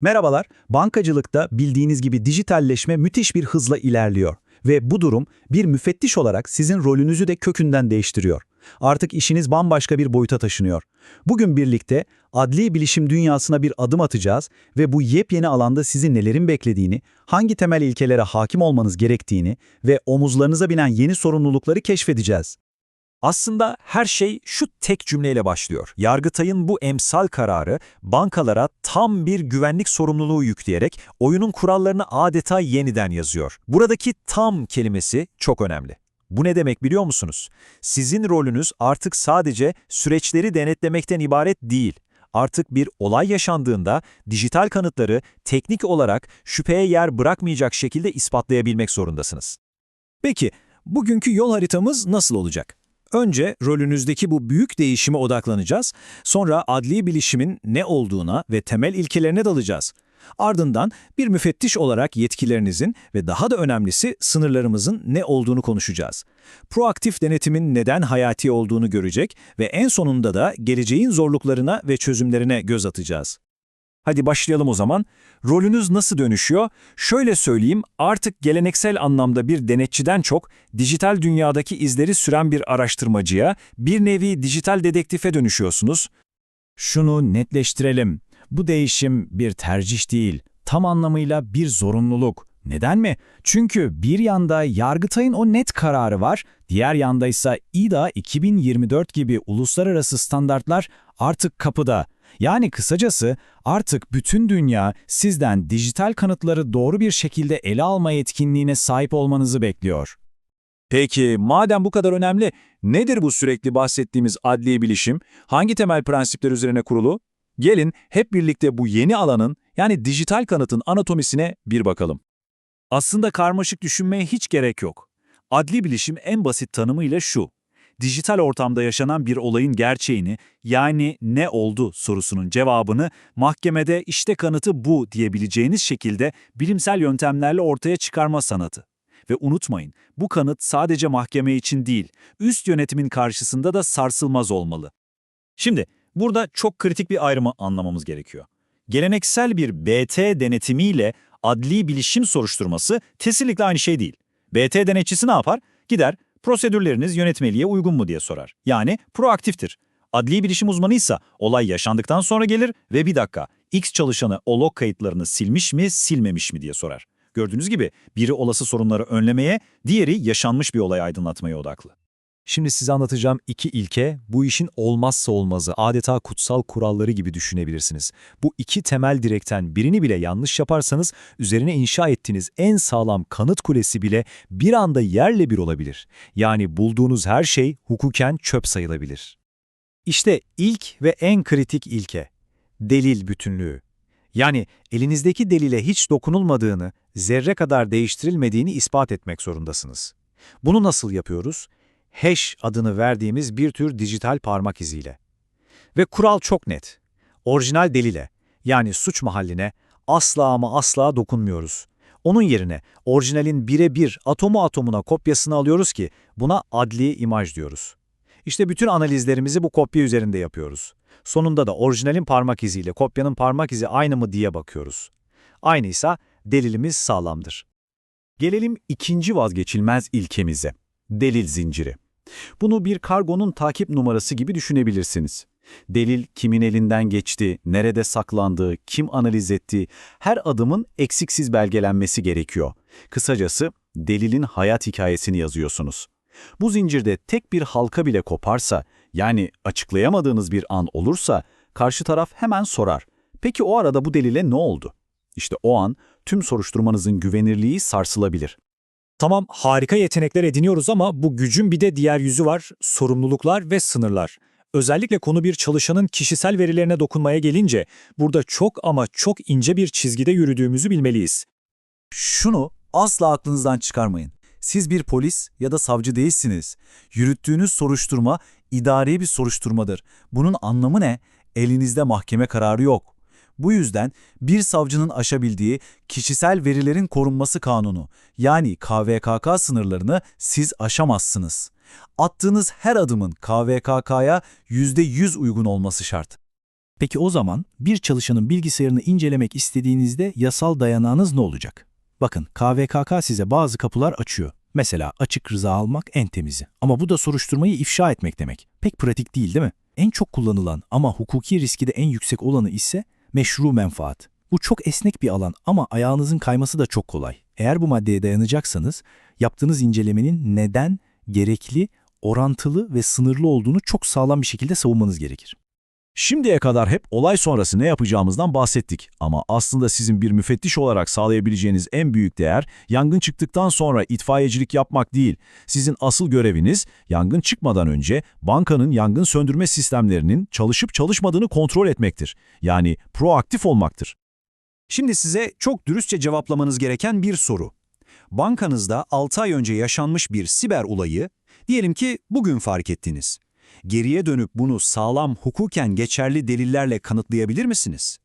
Merhabalar, bankacılıkta bildiğiniz gibi dijitalleşme müthiş bir hızla ilerliyor ve bu durum bir müfettiş olarak sizin rolünüzü de kökünden değiştiriyor. Artık işiniz bambaşka bir boyuta taşınıyor. Bugün birlikte adli bilişim dünyasına bir adım atacağız ve bu yepyeni alanda sizi nelerin beklediğini, hangi temel ilkelere hakim olmanız gerektiğini ve omuzlarınıza binen yeni sorumlulukları keşfedeceğiz. Aslında her şey şu tek cümleyle başlıyor. Yargıtay'ın bu emsal kararı bankalara tam bir güvenlik sorumluluğu yükleyerek oyunun kurallarını adeta yeniden yazıyor. Buradaki tam kelimesi çok önemli. Bu ne demek biliyor musunuz? Sizin rolünüz artık sadece süreçleri denetlemekten ibaret değil. Artık bir olay yaşandığında dijital kanıtları teknik olarak şüpheye yer bırakmayacak şekilde ispatlayabilmek zorundasınız. Peki, bugünkü yol haritamız nasıl olacak? Önce rolünüzdeki bu büyük değişime odaklanacağız, sonra adli bilişimin ne olduğuna ve temel ilkelerine dalacağız. Ardından bir müfettiş olarak yetkilerinizin ve daha da önemlisi sınırlarımızın ne olduğunu konuşacağız. Proaktif denetimin neden hayati olduğunu görecek ve en sonunda da geleceğin zorluklarına ve çözümlerine göz atacağız. Hadi başlayalım o zaman. Rolünüz nasıl dönüşüyor? Şöyle söyleyeyim, artık geleneksel anlamda bir denetçiden çok, dijital dünyadaki izleri süren bir araştırmacıya, bir nevi dijital dedektife dönüşüyorsunuz. Şunu netleştirelim. Bu değişim bir tercih değil, tam anlamıyla bir zorunluluk. Neden mi? Çünkü bir yanda Yargıtay'ın o net kararı var, diğer yanda ise İDA 2024 gibi uluslararası standartlar artık kapıda. Yani kısacası artık bütün dünya sizden dijital kanıtları doğru bir şekilde ele alma yetkinliğine sahip olmanızı bekliyor. Peki madem bu kadar önemli, nedir bu sürekli bahsettiğimiz adli bilişim? Hangi temel prensipler üzerine kurulu? Gelin hep birlikte bu yeni alanın yani dijital kanıtın anatomisine bir bakalım. Aslında karmaşık düşünmeye hiç gerek yok. Adli bilişim en basit tanımıyla şu. Dijital ortamda yaşanan bir olayın gerçeğini yani ne oldu sorusunun cevabını mahkemede işte kanıtı bu diyebileceğiniz şekilde bilimsel yöntemlerle ortaya çıkarma sanatı. Ve unutmayın, bu kanıt sadece mahkeme için değil, üst yönetimin karşısında da sarsılmaz olmalı. Şimdi, burada çok kritik bir ayrımı anlamamız gerekiyor. Geleneksel bir BT denetimiyle adli bilişim soruşturması kesinlikle aynı şey değil. BT denetçisi ne yapar? Gider, prosedürleriniz yönetmeliğe uygun mu diye sorar. Yani proaktiftir. Adli bilişim uzmanı ise olay yaşandıktan sonra gelir ve bir dakika, X çalışanı o log kayıtlarını silmiş mi, silmemiş mi diye sorar. Gördüğünüz gibi biri olası sorunları önlemeye, diğeri yaşanmış bir olayı aydınlatmaya odaklı. Şimdi size anlatacağım iki ilke, bu işin olmazsa olmazı, adeta kutsal kuralları gibi düşünebilirsiniz. Bu iki temel direkten birini bile yanlış yaparsanız, üzerine inşa ettiğiniz en sağlam kanıt kulesi bile bir anda yerle bir olabilir. Yani bulduğunuz her şey hukuken çöp sayılabilir. İşte ilk ve en kritik ilke, delil bütünlüğü. Yani elinizdeki delile hiç dokunulmadığını, zerre kadar değiştirilmediğini ispat etmek zorundasınız. Bunu nasıl yapıyoruz? Hash adını verdiğimiz bir tür dijital parmak iziyle. Ve kural çok net. Orijinal delile, yani suç mahalline asla ama asla dokunmuyoruz. Onun yerine orijinalin birebir atomu atomuna kopyasını alıyoruz ki buna adli imaj diyoruz. İşte bütün analizlerimizi bu kopya üzerinde yapıyoruz. Sonunda da orijinalin parmak iziyle kopyanın parmak izi aynı mı diye bakıyoruz. Aynıysa delilimiz sağlamdır. Gelelim ikinci vazgeçilmez ilkemize. Delil zinciri. Bunu bir kargonun takip numarası gibi düşünebilirsiniz. Delil kimin elinden geçti, nerede saklandı, kim analiz etti, her adımın eksiksiz belgelenmesi gerekiyor. Kısacası delilin hayat hikayesini yazıyorsunuz. Bu zincirde tek bir halka bile koparsa, yani açıklayamadığınız bir an olursa, karşı taraf hemen sorar. Peki o arada bu delile ne oldu? İşte o an tüm soruşturmanızın güvenirliği sarsılabilir. Tamam harika yetenekler ediniyoruz ama bu gücün bir de diğer yüzü var, sorumluluklar ve sınırlar. Özellikle konu bir çalışanın kişisel verilerine dokunmaya gelince burada çok ama çok ince bir çizgide yürüdüğümüzü bilmeliyiz. Şunu asla aklınızdan çıkarmayın. Siz bir polis ya da savcı değilsiniz. Yürüttüğünüz soruşturma idari bir soruşturmadır. Bunun anlamı ne? Elinizde mahkeme kararı yok. Bu yüzden bir savcının aşabildiği kişisel verilerin korunması kanunu yani KVKK sınırlarını siz aşamazsınız. Attığınız her adımın KVKK'ya %100 uygun olması şart. Peki o zaman bir çalışanın bilgisayarını incelemek istediğinizde yasal dayanağınız ne olacak? Bakın KVKK size bazı kapılar açıyor. Mesela açık rıza almak en temizi. Ama bu da soruşturmayı ifşa etmek demek. Pek pratik değil değil mi? En çok kullanılan ama hukuki riski de en yüksek olanı ise meşru menfaat. Bu çok esnek bir alan ama ayağınızın kayması da çok kolay. Eğer bu maddeye dayanacaksanız yaptığınız incelemenin neden, gerekli, orantılı ve sınırlı olduğunu çok sağlam bir şekilde savunmanız gerekir. Şimdiye kadar hep olay sonrası ne yapacağımızdan bahsettik ama aslında sizin bir müfettiş olarak sağlayabileceğiniz en büyük değer yangın çıktıktan sonra itfaiyecilik yapmak değil. Sizin asıl göreviniz yangın çıkmadan önce bankanın yangın söndürme sistemlerinin çalışıp çalışmadığını kontrol etmektir. Yani proaktif olmaktır. Şimdi size çok dürüstçe cevaplamanız gereken bir soru. Bankanızda 6 ay önce yaşanmış bir siber olayı, diyelim ki bugün fark ettiniz. Geriye dönüp bunu sağlam hukuken geçerli delillerle kanıtlayabilir misiniz?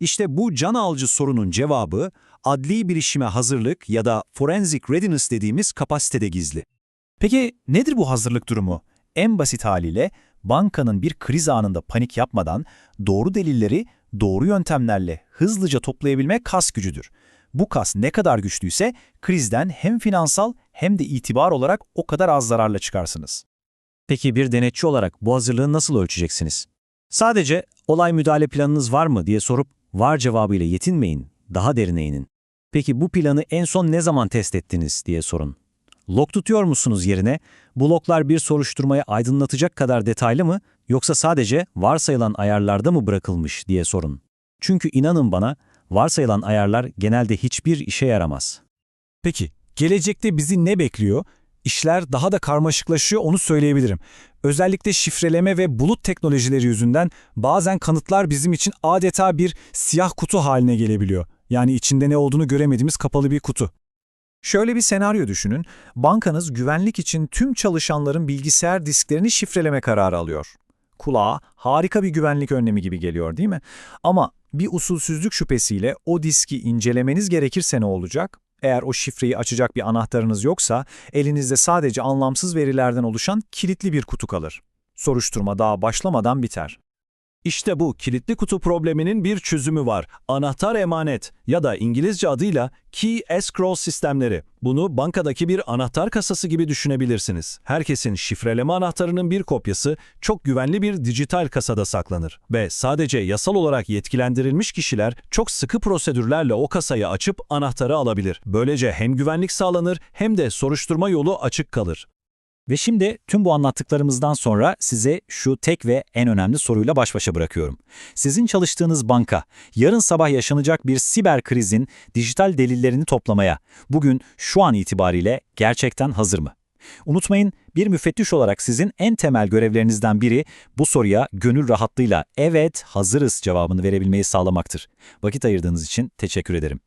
İşte bu can alıcı sorunun cevabı, adli bilişime hazırlık ya da forensic readiness dediğimiz kapasitede gizli. Peki nedir bu hazırlık durumu? En basit haliyle bankanın bir kriz anında panik yapmadan doğru delilleri doğru yöntemlerle hızlıca toplayabilmek kas gücüdür. Bu kas ne kadar güçlüyse krizden hem finansal hem de itibar olarak o kadar az zararla çıkarsınız. Peki bir denetçi olarak bu hazırlığı nasıl ölçeceksiniz? Sadece olay müdahale planınız var mı diye sorup var cevabıyla yetinmeyin, daha derine inin. Peki bu planı en son ne zaman test ettiniz diye sorun. Log tutuyor musunuz yerine? Bu loglar bir soruşturmayı aydınlatacak kadar detaylı mı yoksa sadece varsayılan ayarlarda mı bırakılmış diye sorun. Çünkü inanın bana varsayılan ayarlar genelde hiçbir işe yaramaz. Peki, gelecekte bizi ne bekliyor? İşler daha da karmaşıklaşıyor onu söyleyebilirim. Özellikle şifreleme ve bulut teknolojileri yüzünden bazen kanıtlar bizim için adeta bir siyah kutu haline gelebiliyor. Yani içinde ne olduğunu göremediğimiz kapalı bir kutu. Şöyle bir senaryo düşünün. Bankanız güvenlik için tüm çalışanların bilgisayar disklerini şifreleme kararı alıyor. Kulağa harika bir güvenlik önlemi gibi geliyor değil mi? Ama bir usulsüzlük şüphesiyle o diski incelemeniz gerekirse ne olacak? Eğer o şifreyi açacak bir anahtarınız yoksa, elinizde sadece anlamsız verilerden oluşan kilitli bir kutu kalır. Soruşturma daha başlamadan biter. İşte bu kilitli kutu probleminin bir çözümü var. Anahtar emanet ya da İngilizce adıyla Key Escrow sistemleri. Bunu bankadaki bir anahtar kasası gibi düşünebilirsiniz. Herkesin şifreleme anahtarının bir kopyası çok güvenli bir dijital kasada saklanır. Ve sadece yasal olarak yetkilendirilmiş kişiler çok sıkı prosedürlerle o kasayı açıp anahtarı alabilir. Böylece hem güvenlik sağlanır hem de soruşturma yolu açık kalır. Ve şimdi tüm bu anlattıklarımızdan sonra size şu tek ve en önemli soruyla baş başa bırakıyorum. Sizin çalıştığınız banka, yarın sabah yaşanacak bir siber krizin dijital delillerini toplamaya, bugün şu an itibariyle gerçekten hazır mı? Unutmayın, bir müfettiş olarak sizin en temel görevlerinizden biri bu soruya gönül rahatlığıyla evet hazırız cevabını verebilmeyi sağlamaktır. Vakit ayırdığınız için teşekkür ederim.